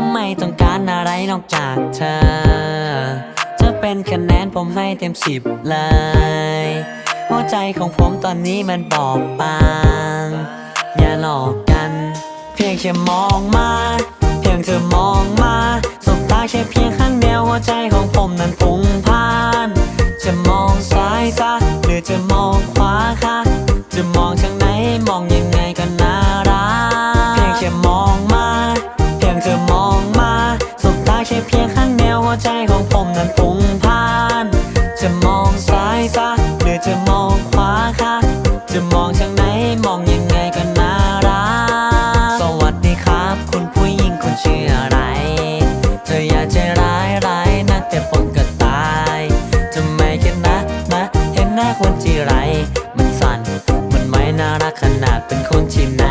ผมไม่ต้องการอะไรนอกจากเธอจะเป็นคะแนนผมให้เต็มสิบเลย หัวใจของผมตอนนี้มันบอบบาง อย่าหลอกกัน เพียงแค่มองมา เพียงเธอมองมาสบตาแค่เพียงข้างเดียวหัวใจของผมนั้น ของผมนั้นปุ่งพาน จะมองซ้ายซะหรือจะมองขวาคะจะมองทางไหนมองยังไงก็น่ารัก สวัสดีครับ คุณผู้หญิงคุณชื่ออะไร เธออย่าใจร้ายร้ายนะแต่ผมก็ตายทำไมแค่นะนะเห็นหน้าคนจีไร มันสั่นมันไม่น่ารักขนาดเป็นคนที่ไหน